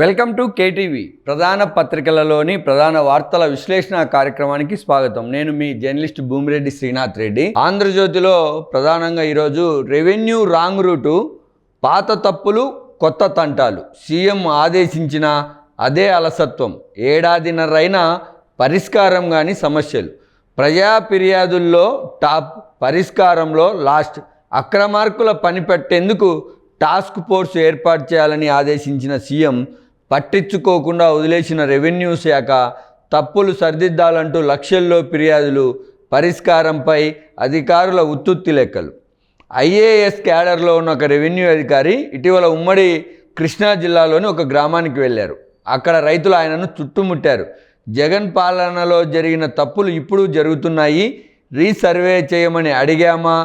Welcome to KTV ప్రధాన పత్రికలలోని ప్రధాన వార్తల విశ్లేషణ కార్యక్రమానికి స్వాగతం. నేను మీ జర్నలిస్ట్ భూమిరెడ్డి శ్రీనాథ్ రెడ్డి. ఆంధ్రజ్యోతిలో ప్రధానంగా ఈరోజు రెవెన్యూ రాంగ్ రూటు పాత తప్పులు కొత్త తంటాలు. సీఎం ఆదేశించిన అదే అలసత్వం. ఏడాదిన్నరైనా పరిష్కారం కాని సమస్యలు. ప్రజా ఫిర్యాదుల్లో టాప్ పరిష్కారంలో లాస్ట్. అక్రమార్కుల పని పెట్టేందుకు టాస్క్ ఫోర్స్ ఏర్పాటు చేయాలని ఆదేశించిన సీఎం పట్టించుకోకుండా వదిలేసిన రెవెన్యూ శాఖ తప్పులు సరిదిద్దాలంటూ లక్షల్లో ఫిర్యాదులు పరిష్కారంపై అధికారుల ఉత్తుత్తి లెక్కలు. ఐఏఎస్ క్యాడర్లో ఉన్న ఒక రెవెన్యూ అధికారి ఇటీవల ఉమ్మడి కృష్ణా జిల్లాలోని ఒక గ్రామానికి వెళ్ళారు. అక్కడ రైతులు ఆయనను చుట్టుముట్టారు. జగన్ పాలనలో జరిగిన తప్పులు ఇప్పుడు జరుగుతున్నాయి. రీసర్వే చేయమని అడిగామా?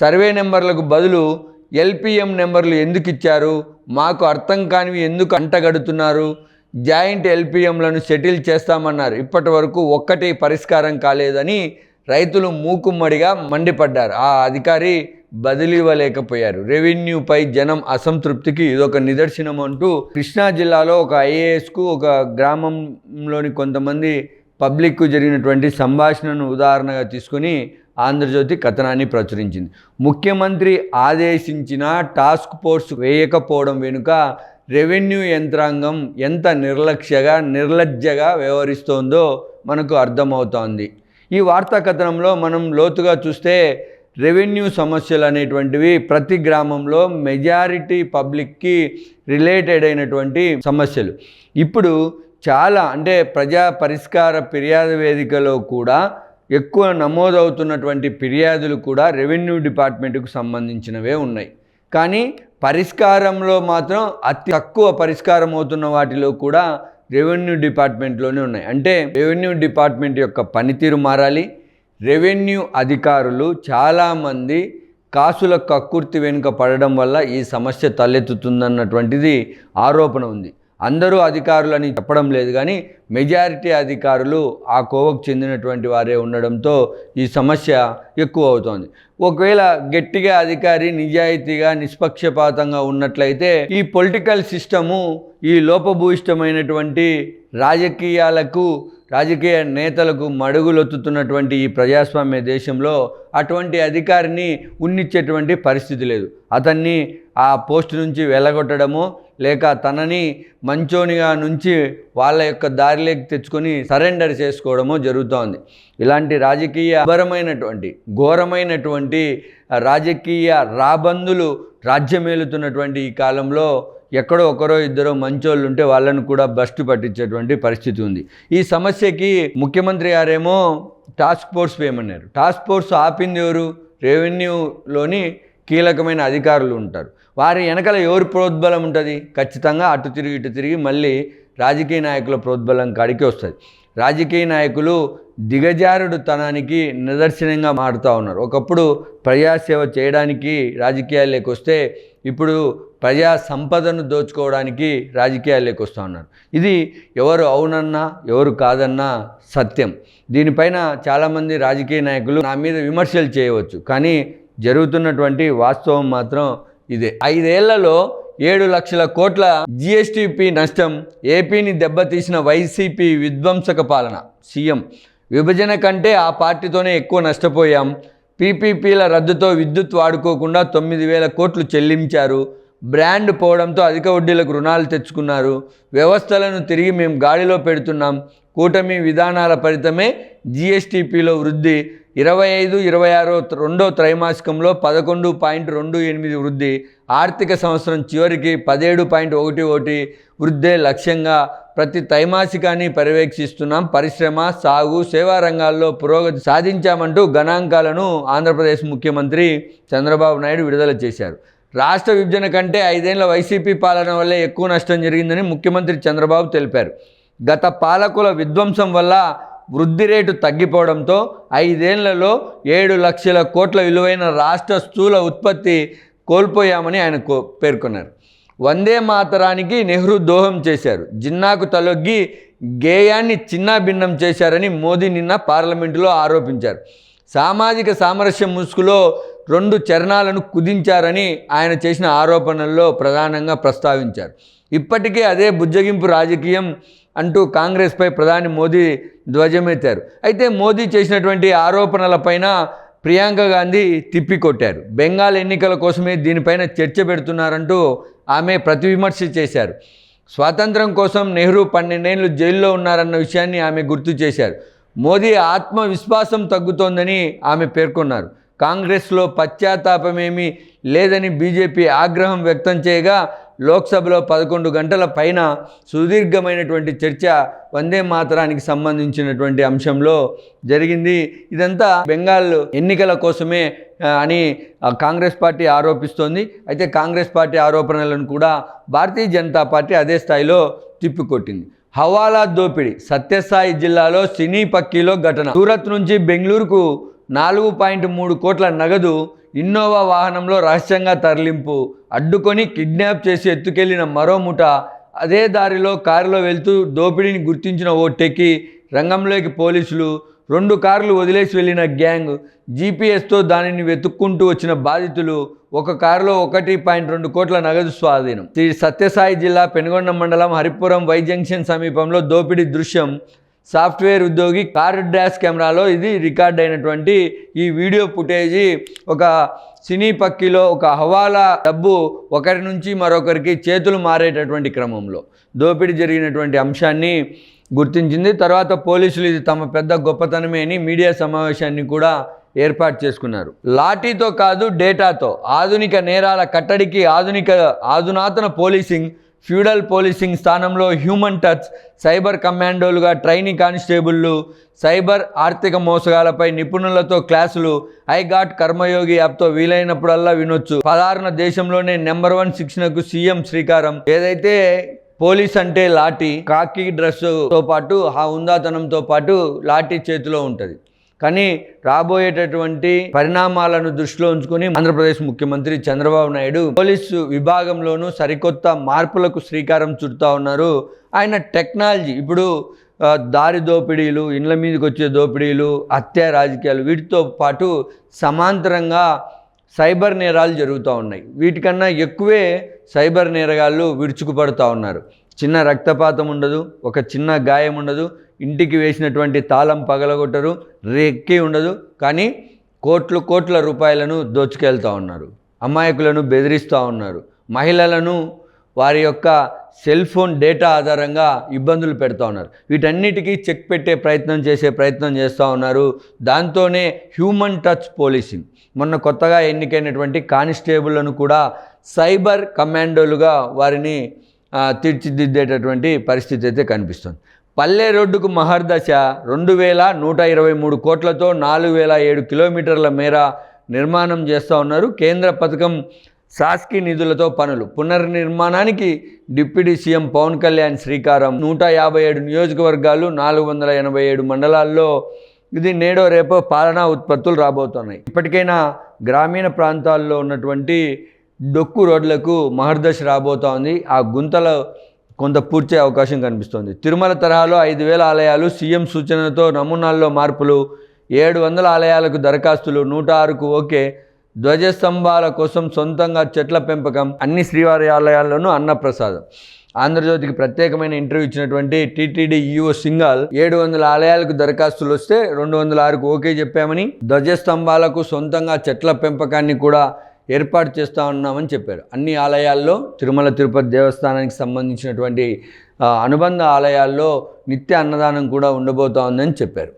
సర్వే నెంబర్లకు బదులు ఎల్పిఎం నెంబర్లు ఎందుకు ఇచ్చారు? మాకు అర్థం కానివి ఎందుకు అంటగడుతున్నారు? జాయింట్ ఎల్పిఎంలను సెటిల్ చేస్తామన్నారు. ఇప్పటి వరకు ఒక్కటి పరిష్కారం కాలేదని రైతులు మూకుమ్మడిగా మండిపడ్డారు. ఆ అధికారి బదిలీ ఇవ్వలేకపోయారు రెవెన్యూపై జనం అసంతృప్తికి ఇదొక నిదర్శనం అంటూ కృష్ణా జిల్లాలో ఒక ఐఏఎస్కు ఒక గ్రామంలోని కొంతమంది పబ్లిక్కు జరిగినటువంటి సంభాషణను ఉదాహరణగా తీసుకుని ఆంధ్రజ్యోతి కథనాన్ని ప్రచురించింది. ముఖ్యమంత్రి ఆదేశించిన టాస్క్ ఫోర్స్ వేయకపోవడం వెనుక రెవెన్యూ యంత్రాంగం ఎంత నిర్లక్ష్యగా నిర్లజ్జగా వ్యవహరిస్తోందో మనకు అర్థమవుతోంది. ఈ వార్తా కథనంలో మనం లోతుగా చూస్తే రెవెన్యూ సమస్యలు అనేటువంటివి ప్రతి గ్రామంలో మెజారిటీ పబ్లిక్కి రిలేటెడ్ అయినటువంటి సమస్యలు. ఇప్పుడు చాలా అంటే ప్రజా పరిష్కార ఫిర్యాదు వేదికలో కూడా ఎక్కువ నమోదవుతున్నటువంటి ఫిర్యాదులు కూడా రెవెన్యూ డిపార్ట్మెంట్కు సంబంధించినవే ఉన్నాయి. కానీ పరిష్కారంలో మాత్రం అతి తక్కువ పరిష్కారం అవుతున్న వాటిలో కూడా రెవెన్యూ డిపార్ట్మెంట్లోనే ఉన్నాయి. అంటే రెవెన్యూ డిపార్ట్మెంట్ యొక్క పనితీరు మారాలి. రెవెన్యూ అధికారులు చాలామంది కాసుల కక్కుర్తి వెనుక పడడం వల్ల ఈ సమస్య తలెత్తుతుందన్నటువంటిది ఆరోపణ ఉంది. అందరూ అధికారులని చెప్పడం లేదు కానీ మెజారిటీ అధికారులు ఆ కోవకు చెందినటువంటి వారే ఉండడంతో ఈ సమస్య ఎక్కువ అవుతోంది. ఒకవేళ గట్టిగా అధికారి నిజాయితీగా నిష్పక్షపాతంగా ఉన్నట్లయితే ఈ పొలిటికల్ సిస్టము ఈ లోపభూయిష్టమైనటువంటి రాజకీయాలకు రాజకీయ నేతలకు మడుగులొత్తుతున్నటువంటి ఈ ప్రజాస్వామ్య దేశంలో అటువంటి అధికారిని ఉన్నిచ్చేటువంటి పరిస్థితి లేదు. అతన్ని ఆ పోస్ట్ నుంచి వెళ్ళగొట్టడము లేక తనని మంచోనిగా నుంచి వాళ్ళ యొక్క దారిలోకి తెచ్చుకొని సరెండర్ చేసుకోవడమో జరుగుతోంది. ఇలాంటి రాజకీయ అభరమైనటువంటి ఘోరమైనటువంటి రాజకీయ రాబందులు రాజ్యమేలుతున్నటువంటి ఈ కాలంలో ఎక్కడో ఒకరో ఇద్దరో మంచోళ్ళు ఉంటే వాళ్ళను కూడా బస్టు పట్టించేటువంటి పరిస్థితి ఉంది. ఈ సమస్యకి ముఖ్యమంత్రి గారేమో టాస్క్ ఫోర్స్ వేయమన్నారు. టాస్క్ ఫోర్స్ ఆపింది ఎవరు? రెవెన్యూలోని కీలకమైన అధికారులు ఉంటారు. వారి వెనకల ఎవరి ప్రోద్బలం ఉంటుంది? ఖచ్చితంగా అటు తిరిగి ఇటు తిరిగి మళ్ళీ రాజకీయ నాయకుల ప్రోద్బలం కాడికి వస్తుంది. రాజకీయ నాయకులు దిగజారుడు తనానికి నిదర్శనంగా మారుతూ ఉన్నారు. ఒకప్పుడు ప్రజాసేవ చేయడానికి రాజకీయాల్లోకి వస్తే ఇప్పుడు ప్రజా సంపదను దోచుకోవడానికి రాజకీయాల్లోకి వస్తూ ఉన్నారు. ఇది ఎవరు అవునన్నా ఎవరు కాదన్నా సత్యం. దీనిపైన చాలామంది రాజకీయ నాయకులు నా మీద విమర్శలు చేయవచ్చు. కానీ జరుగుతున్నటువంటి వాస్తవం మాత్రం ఇదే. ఐదేళ్ళలో ఏడు లక్షల కోట్ల జిఎస్టిపి నష్టం ఏపీని దెబ్బతీసిన వైసీపీ విధ్వంసక పాలన. సీఎం విభజన కంటే ఆ పార్టీతోనే ఎక్కువ నష్టపోయాం. పీపీపీల రద్దుతో విద్యుత్ వాడుకోకుండా తొమ్మిది వేల కోట్లు చెల్లించారు. బ్రాండ్ పోవడంతో అధిక వడ్డీలకు రుణాలు తెచ్చుకున్నారు. వ్యవస్థలను తిరిగి మేము గాడిలో పెడుతున్నాం. కూటమి విధానాల ఫలితమే జిఎస్టిపిలో వృద్ధి. ఇరవై ఐదు ఇరవై ఆరో రెండో త్రైమాసికంలో పదకొండు పాయింట్ రెండు ఎనిమిది వృద్ధి. ఆర్థిక సంవత్సరం చివరికి పదిహేడు పాయింట్ ఒకటి ఒకటి వృద్ధే లక్ష్యంగా ప్రతి త్రైమాసికాన్ని పర్యవేక్షిస్తున్నాం. పరిశ్రమ సాగు సేవా రంగాల్లో పురోగతి సాధించామంటూ గణాంకాలను ఆంధ్రప్రదేశ్ ముఖ్యమంత్రి చంద్రబాబు నాయుడు విడుదల చేశారు. రాష్ట్ర విభజన కంటే ఐదేళ్ళ వైసీపీ పాలన వల్లే ఎక్కువ నష్టం జరిగిందని ముఖ్యమంత్రి చంద్రబాబు తెలిపారు. గత పాలకుల విధ్వంసం వల్ల వృద్ధి రేటు తగ్గిపోవడంతో ఐదేళ్ళలో ఏడు లక్షల కోట్ల విలువైన రాష్ట్ర స్థూల ఉత్పత్తి కోల్పోయామని ఆయన కో పేర్కొన్నారు. వందే మాతరానికి నెహ్రూ దోహం చేశారు. జిన్నాకు తలొగ్గి గేయాన్ని చిన్నాభిన్నం చేశారని మోదీ నిన్న పార్లమెంటులో ఆరోపించారు. సామాజిక సామరస్యం ముసుగులో రెండు చరణాలను కుదించారని ఆయన చేసిన ఆరోపణల్లో ప్రధానంగా ప్రస్తావించారు. ఇప్పటికే అదే బుజ్జగింపు రాజకీయం అంటూ కాంగ్రెస్పై ప్రధాని మోదీ ధ్వజమెత్తారు. అయితే మోదీ చేసినటువంటి ఆరోపణలపైన ప్రియాంక గాంధీ తిప్పికొట్టారు. బెంగాల్ ఎన్నికల కోసమే దీనిపైన చర్చ పెడుతున్నారంటూ ఆమె ప్రతివిమర్శ చేశారు. స్వాతంత్రం కోసం నెహ్రూ పన్నెండేళ్ళు జైల్లో ఉన్నారన్న విషయాన్ని ఆమె గుర్తు చేశారు. మోదీ ఆత్మవిశ్వాసం తగ్గుతోందని ఆమె పేర్కొన్నారు. కాంగ్రెస్లో పశ్చాత్తాపమేమీ లేదని బీజేపీ ఆగ్రహం వ్యక్తం చేయగా లోక్సభలో పదకొండు గంటల పైన సుదీర్ఘమైనటువంటి చర్చ వందే మాతరానికి సంబంధించినటువంటి అంశంలో జరిగింది. ఇదంతా బెంగాల్ ఎన్నికల కోసమే అని కాంగ్రెస్ పార్టీ ఆరోపిస్తోంది. అయితే కాంగ్రెస్ పార్టీ ఆరోపణలను కూడా భారతీయ జనతా పార్టీ అదే స్థాయిలో తిప్పికొట్టింది. హవాలా దోపిడీ సత్యసాయి జిల్లాలో సినీ పక్కీలో ఘటన. సూరత్ నుంచి బెంగళూరుకు నాలుగు పాయింట్ మూడు కోట్ల నగదు ఇన్నోవా వాహనంలో రహస్యంగా తరలింపు. అడ్డుకొని కిడ్నాప్ చేసి ఎత్తుకెళ్ళిన మరో ముఠ అదే దారిలో కారులో వెళ్తూ దోపిడీని గుర్తించిన ఓ టెక్కి రంగంలోకి పోలీసులు రెండు కార్లు వదిలేసి వెళ్ళిన గ్యాంగ్ జీపీఎస్తో దానిని వెతుక్కుంటూ వచ్చిన బాధితులు ఒక కారులో ఒకటి పాయింట్ రెండు కోట్ల నగదు స్వాధీనం. శ్రీ సత్యసాయి జిల్లా పెనుగొండ మండలం హరిపురం వై జంక్షన్ సమీపంలో దోపిడీ దృశ్యం సాఫ్ట్వేర్ ఉద్యోగి కార్ డ్యాష్ కెమెరాలో ఇది రికార్డ్ అయినటువంటి ఈ వీడియో ఫుటేజీ. ఒక సినీ పక్కిలో ఒక హవాలా డబ్బు ఒకరి నుంచి మరొకరికి చేతులు మారేటటువంటి క్రమంలో దోపిడీ జరిగినటువంటి అంశాన్ని గుర్తించింది. తర్వాత పోలీసులు ఇది తమ పెద్ద గొప్పతనమే అని మీడియా సమావేశాన్ని కూడా ఏర్పాటు చేసుకున్నారు. లాఠీతో కాదు డేటాతో ఆధునిక నేరాల కట్టడికి ఆధునిక ఆధునాతన పోలీసింగ్ ఫ్యూడల్ పోలీసింగ్ స్థానంలో హ్యూమన్ టచ్ సైబర్ కమాండోలుగా ట్రైనింగ్ కానిస్టేబుళ్ళు సైబర్ ఆర్థిక మోసగాలపై నిపుణులతో క్లాసులు ఐఘాట్ కర్మయోగి యాప్తో వీలైనప్పుడల్లా వినొచ్చు. సాధారణ దేశంలోనే నెంబర్ వన్ శిక్షణకు సీఎం శ్రీకారం. ఏదైతే పోలీస్ అంటే లాఠీ కాకి డ్రెస్తో పాటు ఆ ఉందాతనంతో పాటు లాఠీ చేతిలో ఉంటుంది. కానీ రాబోయేటటువంటి పరిణామాలను దృష్టిలో ఉంచుకొని ఆంధ్రప్రదేశ్ ముఖ్యమంత్రి చంద్రబాబు నాయుడు పోలీసు విభాగంలోనూ సరికొత్త మార్పులకు శ్రీకారం చుడుతూ ఉన్నారు. ఆయన టెక్నాలజీ ఇప్పుడు దారి దోపిడీలు ఇండ్ల మీదకి వచ్చే దోపిడీలు హత్య రాజకీయాలు వీటితో పాటు సమాంతరంగా సైబర్ నేరాలు జరుగుతూ ఉన్నాయి. వీటికన్నా ఎక్కువే సైబర్ నేరగాళ్ళు విరుచుకుపడుతూ ఉన్నారు. చిన్న రక్తపాతం ఉండదు ఒక చిన్న గాయం ఉండదు ఇంటికి వేసినటువంటి తాళం పగలగొట్టరు రెక్కి ఉండదు కానీ కోట్లు కోట్ల రూపాయలను దోచుకెళ్తూ ఉన్నారు అమాయకులను బెదిరిస్తూ ఉన్నారు మహిళలను వారి యొక్క సెల్ ఫోన్ డేటా ఆధారంగా ఇబ్బందులు పెడతా ఉన్నారు వీటన్నిటికీ చెక్ పెట్టే ప్రయత్నం చేసే ప్రయత్నం చేస్తూ ఉన్నారు దాంతోనే హ్యూమన్ టచ్ పోలీసింగ్ మొన్న కొత్తగా ఎన్నికైనటువంటి కానిస్టేబుళ్ళను కూడా సైబర్ కమాండోలుగా వారిని తీర్చిదిద్దేటటువంటి పరిస్థితి అయితే కనిపిస్తుంది. పల్లె రోడ్డుకు మహర్దశ రెండు వేల నూట ఇరవై మూడు కోట్లతో నాలుగు వేల ఏడు కిలోమీటర్ల మేర నిర్మాణం చేస్తూ ఉన్నారు. కేంద్ర పథకం సాస్కి నిధులతో పనులు. పునర్నిర్మాణానికి డిప్యూటీ సీఎం పవన్ కళ్యాణ్ శ్రీకారం. నూట యాభై ఏడు నియోజకవర్గాలు నాలుగు వందల ఎనభై ఏడు మండలాల్లో ఇది నేడో రేపో పాలనా ఉత్పత్తులు రాబోతున్నాయి. ఇప్పటికైనా గ్రామీణ ప్రాంతాల్లో ఉన్నటువంటి డొక్కు రోడ్లకు మహర్దశ రాబోతోంది. ఆ గుంతలో కొంత పూర్తి అవకాశం కనిపిస్తోంది. తిరుమల తరహాలో ఐదు వేల ఆలయాలు సీఎం సూచనతో నమూనాల్లో మార్పులు. ఏడు వందల ఆలయాలకు దరఖాస్తులు నూట ఆరుకు ఓకే. ధ్వజస్తంభాల కోసం సొంతంగా చెట్ల పెంపకం అన్ని శ్రీవారి ఆలయాల్లోనూ అన్నప్రసాదం. ఆంధ్రజ్యోతికి ప్రత్యేకమైన ఇంటర్వ్యూ ఇచ్చినటువంటి టీటీడీ ఈఓ సింగాల్ ఏడు వందల ఆలయాలకు దరఖాస్తులు వస్తే రెండు వందల ఆరుకు ఓకే చెప్పామని ధ్వజస్తంభాలకు సొంతంగా చెట్ల పెంపకాన్ని కూడా ఏర్పాటు చేస్తూ ఉన్నామని చెప్పారు. అన్ని ఆలయాల్లో తిరుమల తిరుపతి దేవస్థానానికి సంబంధించినటువంటి అనుబంధ ఆలయాల్లో నిత్య అన్నదానం కూడా ఉండబోతా ఉందని చెప్పారు.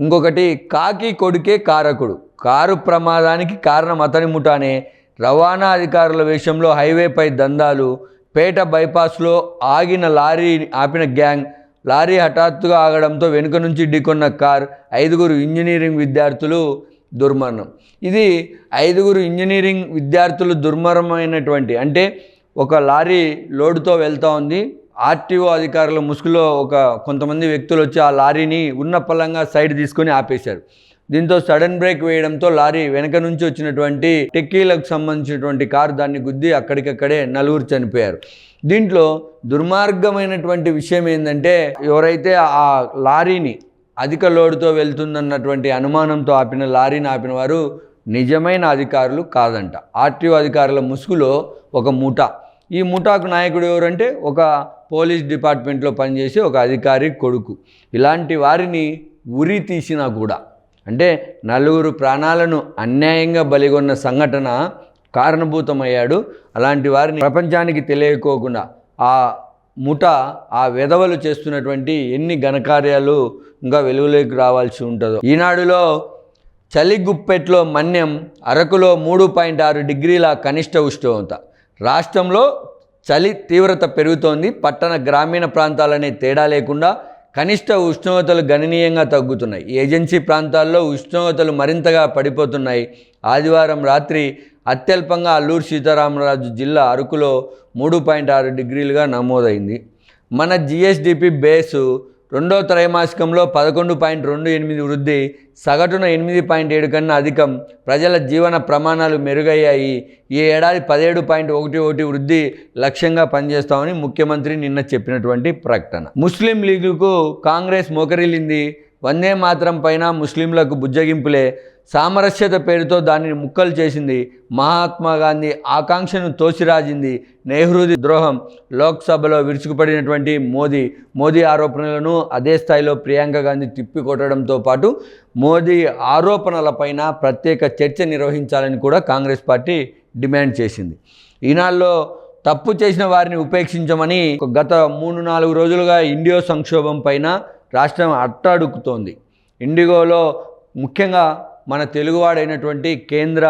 ఇంకొకటి కాకి కొడుకే కారకుడు. కారు ప్రమాదానికి కారణం అతని ముఠానే. రవాణా అధికారుల వేషంలో హైవేపై దందాలు. పేట బైపాస్లో ఆగిన లారీ ఆపిన గ్యాంగ్. లారీ హఠాత్తుగా ఆగడంతో వెనుక నుంచి ఢీకొన్న కార్. ఐదుగురు ఇంజనీరింగ్ విద్యార్థులు దుర్మరణం. ఇది ఐదుగురు ఇంజనీరింగ్ విద్యార్థులు దుర్మరణమైనటువంటి అంటే ఒక లారీ లోడుతో వెళ్తూ ఉంది. ఆర్టీఓ అధికారుల ముసుగులో ఒక కొంతమంది వ్యక్తులు వచ్చి ఆ లారీని ఉన్న పలంగా సైడ్ తీసుకొని ఆపేశారు. దీంతో సడన్ బ్రేక్ వేయడంతో లారీ వెనక నుంచి వచ్చినటువంటి టెక్కీలకు సంబంధించినటువంటి కారు దాన్ని గుద్ది అక్కడికక్కడే నలుగురు చనిపోయారు. దీంట్లో దుర్మార్గమైనటువంటి విషయం ఏంటంటే ఎవరైతే ఆ లారీని అధిక లోడుతో వెళ్తుందన్నటువంటి అనుమానంతో ఆపిన లారీని ఆపిన వారు నిజమైన అధికారులు కాదంట. ఆర్టీఓ అధికారుల ముసుగులో ఒక మూట. ఈ ముఠాకు నాయకుడు ఎవరంటే ఒక పోలీస్ డిపార్ట్మెంట్లో పనిచేసే ఒక అధికారి కొడుకు. ఇలాంటి వారిని ఉరి తీసినా కూడా అంటే నలుగురు ప్రాణాలను అన్యాయంగా బలిగొన్న సంఘటన కారణభూతమయ్యాడు. అలాంటి వారిని ప్రపంచానికి తెలియకోకుండా ఆ ముఠ ఆ వెధవలు చేస్తున్నటువంటి ఎన్ని ఘనకార్యాలు ఇంకా వెలుగులోకి రావాల్సి ఉంటుందో. ఈనాడులో చలిగుప్పెట్లో మన్యం అరకులో మూడు పాయింట్ ఆరు డిగ్రీల కనిష్ట ఉష్ణోగ్రత. రాష్ట్రంలో చలి తీవ్రత పెరుగుతోంది. పట్టణ గ్రామీణ ప్రాంతాలనే తేడా లేకుండా కనిష్ట ఉష్ణోగ్రతలు గణనీయంగా తగ్గుతున్నాయి. ఏజెన్సీ ప్రాంతాల్లో ఉష్ణోగ్రతలు మరింతగా పడిపోతున్నాయి. ఆదివారం రాత్రి అత్యల్పంగా అల్లూరు సీతారామరాజు జిల్లా అరకులో మూడు పాయింట్ ఆరు డిగ్రీలుగా నమోదైంది. మన జిఎస్డిపి బేసు రెండో త్రైమాసికంలో పదకొండు పాయింట్ రెండు ఎనిమిది వృద్ధి సగటున ఎనిమిది పాయింట్ ఏడు కన్నా అధికం. ప్రజల జీవన ప్రమాణాలు మెరుగయ్యాయి. ఈ ఏడాది పదిహేడు పాయింట్ ఒకటి ఒకటి వృద్ధి లక్ష్యంగా పనిచేస్తామని ముఖ్యమంత్రి నిన్న చెప్పినటువంటి ప్రకటన. ముస్లిం లీగుకు కాంగ్రెస్ మోకరిల్లింది. వందే మాత్రం పైన ముస్లింలకు బుజ్జగింపులే. సామరస్యత పేరుతో దానిని ముక్కలు చేసింది మహాత్మా గాంధీ ఆకాంక్షను తోసిరాజింది నెహ్రూది ద్రోహం లోక్సభలో విరుచుకుపడినటువంటి మోదీ. మోదీ ఆరోపణలను అదే స్థాయిలో ప్రియాంక గాంధీ తిప్పికొట్టడంతో పాటు మోదీ ఆరోపణలపైన ప్రత్యేక చర్చ నిర్వహించాలని కూడా కాంగ్రెస్ పార్టీ డిమాండ్ చేసింది. ఈనాళ్ళలో తప్పు చేసిన వారిని ఉపేక్షించమని గత మూడు నాలుగు రోజులుగా ఇండియో సంక్షోభం పైన రాష్ట్రం అట్టాడుకుతోంది. ఇండిగోలో ముఖ్యంగా మన తెలుగువాడైనటువంటి కేంద్ర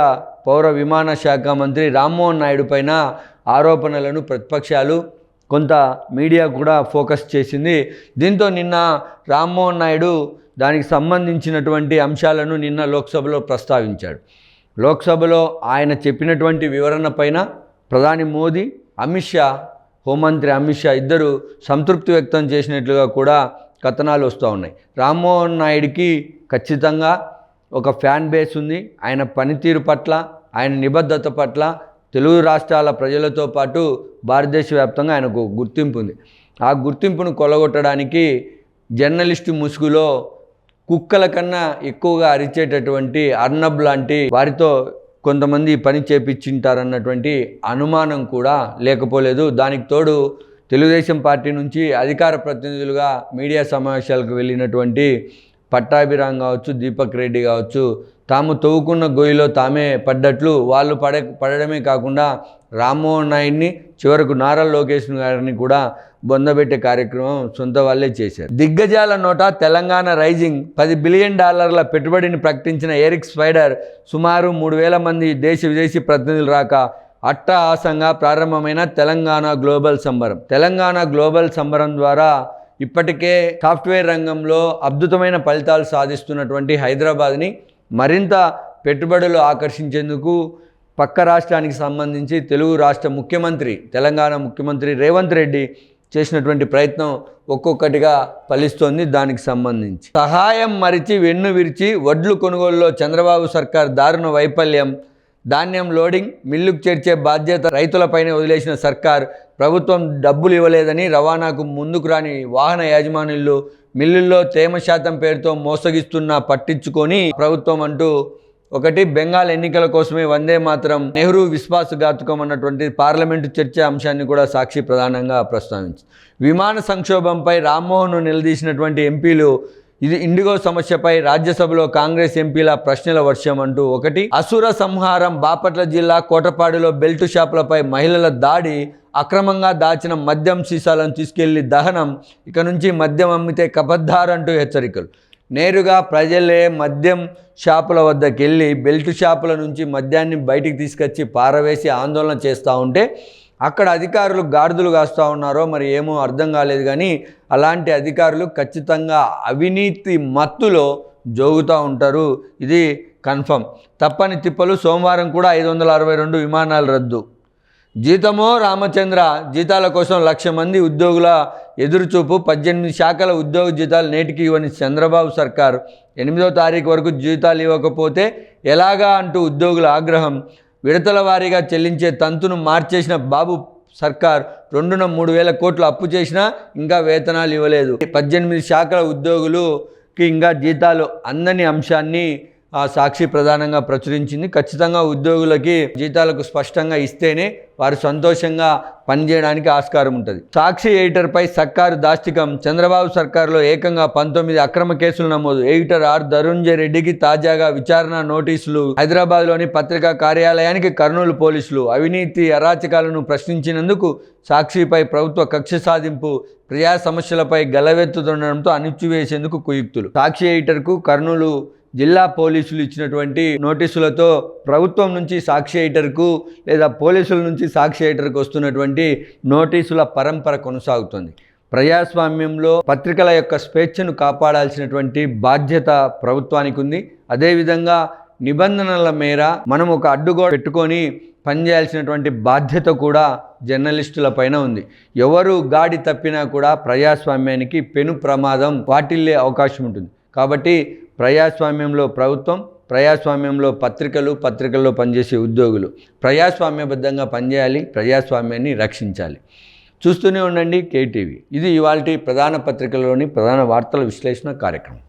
పౌర విమాన శాఖ మంత్రి రామ్మోహన్ నాయుడు పైన ఆరోపణలను ప్రతిపక్షాలు కొంత మీడియా కూడా ఫోకస్ చేసింది. దీంతో నిన్న రామ్మోహన్ నాయుడు దానికి సంబంధించినటువంటి అంశాలను నిన్న లోక్సభలో ప్రస్తావించాడు. లోక్సభలో ఆయన చెప్పినటువంటి వివరణ పైన ప్రధాని మోదీ అమిత్ షా హోంమంత్రి అమిత్ షా ఇద్దరు సంతృప్తి వ్యక్తం చేసినట్లుగా కూడా కథనాలు వస్తూ ఉన్నాయి. రామ్మోహన్ నాయుడికి ఖచ్చితంగా ఒక ఫ్యాన్ బేస్ ఉంది. ఆయన పనితీరు పట్ల ఆయన నిబద్ధత పట్ల తెలుగు రాష్ట్రాల ప్రజలతో పాటు భారతదేశ వ్యాప్తంగా ఆయనకు గుర్తింపు ఉంది. ఆ గుర్తింపును కొలగొట్టడానికి జర్నలిస్టు ముసుగులో కుక్కల కన్నా ఎక్కువగా అరిచేటటువంటి అర్నబ్ లాంటి వారితో కొంతమంది పని చేపించింటారన్నటువంటి అనుమానం కూడా లేకపోలేదు. దానికి తోడు తెలుగుదేశం పార్టీ నుంచి అధికార ప్రతినిధులుగా మీడియా సమావేశాలకు వెళ్ళినటువంటి పట్టాభిరామ్ కావచ్చు దీపక్ రెడ్డి కావచ్చు తాము తవ్వుకున్న గొయ్యిలో తామే పడ్డట్లు వాళ్ళు పడ పడడమే కాకుండా రామ్మోహన్ నాయుడిని చివరకు నారా లోకేష్ గారిని కూడా బొందబెట్టే కార్యక్రమం సొంత వాళ్ళే చేశారు. దిగ్గజాల నోట తెలంగాణ రైజింగ్ పది బిలియన్ డాలర్ల పెట్టుబడిని ప్రకటించిన ఎరిక్ స్పైడర్ సుమారు మూడు వేల మంది దేశ విదేశీ ప్రతినిధులు రాక అట్టహాసంగా ప్రారంభమైన తెలంగాణ గ్లోబల్ సంబరం. తెలంగాణ గ్లోబల్ సంబరం ద్వారా ఇప్పటికే సాఫ్ట్వేర్ రంగంలో అద్భుతమైన ఫలితాలు సాధిస్తున్నటువంటి హైదరాబాద్ని మరింత పెట్టుబడులు ఆకర్షించేందుకు పక్క రాష్ట్రానికి సంబంధించి తెలుగు రాష్ట్ర ముఖ్యమంత్రి తెలంగాణ ముఖ్యమంత్రి రేవంత్ రెడ్డి చేసినటువంటి ప్రయత్నం ఒక్కొక్కటిగా ఫలిస్తోంది దానికి సంబంధించి. సహాయం మరిచి వెన్ను విరిచి వడ్లు కొనుగోలులో చంద్రబాబు సర్కార్ దారుణ వైఫల్యం ధాన్యం లోడింగ్ మిల్లుకు చేర్చే బాధ్యత రైతులపైనే వదిలేసిన సర్కార్ ప్రభుత్వం డబ్బులు ఇవ్వలేదని రవాణాకు ముందుకు రాని వాహన యాజమానులు మిల్లుల్లో తేమ శాతం పేరుతో మోసగిస్తున్నా పట్టించుకొని ప్రభుత్వం అంటూ ఒకటి బెంగాల్ ఎన్నికల కోసమే వందే మాత్రం నెహ్రూ విశ్వాసఘాతుకం అన్నటువంటి పార్లమెంటు చర్చ అంశాన్ని కూడా సాక్షి ప్రధానంగా ప్రస్తావించింది. విమాన సంక్షోభంపై రామ్మోహన్ నిలదీసినటువంటి ఎంపీలు ఇది ఇండిగో సమస్యపై రాజ్యసభలో కాంగ్రెస్ ఎంపీల ప్రశ్నల వర్షం అంటూ ఒకటి. అసుర సంహారం బాపట్ల జిల్లా కోటపాడులో బెల్ట్ షాపులపై మహిళల దాడి అక్రమంగా దాచిన మద్యం సీసాలను తీసుకెళ్ళి దహనం ఇక నుంచి మద్యం అమ్మితే కబద్దారంటూ హెచ్చరికలు. నేరుగా ప్రజలే మద్యం షాపుల వద్దకెళ్ళి బెల్ట్ షాపుల నుంచి మద్యాన్ని బయటికి తీసుకొచ్చి పారవేసి ఆందోళన చేస్తూ ఉంటే అక్కడ అధికారులు గాడిదలు కాస్తూ ఉన్నారో మరి ఏమో అర్థం కాలేదు కానీ అలాంటి అధికారులు ఖచ్చితంగా అవినీతి మత్తులో జోగుతూ ఉంటారు. ఇది కన్ఫర్మ్. తప్పని తిప్పలు సోమవారం కూడా ఐదు వందల అరవై రెండు విమానాలు రద్దు. జీతమో రామచంద్ర జీతాల కోసం లక్ష మంది ఉద్యోగుల ఎదురుచూపు పద్దెనిమిది శాఖల ఉద్యోగ జీతాలు నేటికి ఇవ్వని చంద్రబాబు సర్కార్. ఎనిమిదో తారీఖు వరకు జీతాలు ఇవ్వకపోతే ఎలాగా అంటూ ఉద్యోగుల ఆగ్రహం. విడతల వారీగా చెల్లించే తంతును మార్చేసిన బాబు సర్కార్ రెండున మూడు వేల కోట్లు అప్పు చేసినా ఇంకా వేతనాలు ఇవ్వలేదు. పద్దెనిమిది శాఖల ఉద్యోగులుకి ఇంకా జీతాలు అందని అంశాన్ని ఆ సాక్షి ప్రధానంగా ప్రచురించింది. ఖచ్చితంగా ఉద్యోగులకి జీతాలకు స్పష్టంగా ఇస్తేనే వారు సంతోషంగా పనిచేయడానికి ఆస్కారం ఉంటుంది. సాక్షి ఎడిటర్పై సర్కారు దాష్టికం. చంద్రబాబు సర్కారులో ఏకంగా పంతొమ్మిది అక్రమ కేసులు నమోదు. ఎడిటర్ ఆర్ ధరుంజయ్ రెడ్డికి తాజాగా విచారణ నోటీసులు. హైదరాబాద్లోని పత్రికా కార్యాలయానికి కర్నూలు పోలీసులు. అవినీతి అరాచకాలను ప్రశ్నించినందుకు సాక్షిపై ప్రభుత్వ కక్ష సాధింపు ప్రజా సమస్యలపై గలవెత్తుతుండడంతో అణిచివేసేందుకు కుయుక్తులు. సాక్షి ఎడిటర్కు కర్నూలు జిల్లా పోలీసులు ఇచ్చినటువంటి నోటీసులతో ప్రభుత్వం నుంచి సాక్షి లేదా పోలీసుల నుంచి సాక్షి ఎడిటర్కు వస్తున్నటువంటి నోటీసుల పరంపర కొనసాగుతుంది. ప్రజాస్వామ్యంలో పత్రికల యొక్క స్వేచ్ఛను కాపాడాల్సినటువంటి బాధ్యత ప్రభుత్వానికి ఉంది. అదేవిధంగా నిబంధనల మేర మనం ఒక అడ్డుగోడ పెట్టుకొని పనిచేయాల్సినటువంటి బాధ్యత కూడా జర్నలిస్టుల పైన ఉంది. ఎవరు గాడి తప్పినా కూడా ప్రజాస్వామ్యానికి పెను ప్రమాదం వాటిల్లే అవకాశం ఉంటుంది. కాబట్టి ప్రజాస్వామ్యంలో ప్రభుత్వం ప్రజాస్వామ్యంలో పత్రికలు పత్రికల్లో పనిచేసే ఉద్యోగులు. ప్రజాస్వామ్యబద్ధంగా పనిచేయాలి ప్రజాస్వామ్యాన్ని రక్షించాలి. చూస్తూనే ఉండండి కేటీవీ. ఇది ఇవాళ ప్రధాన పత్రికలోని ప్రధాన వార్తల విశ్లేషణ కార్యక్రమం.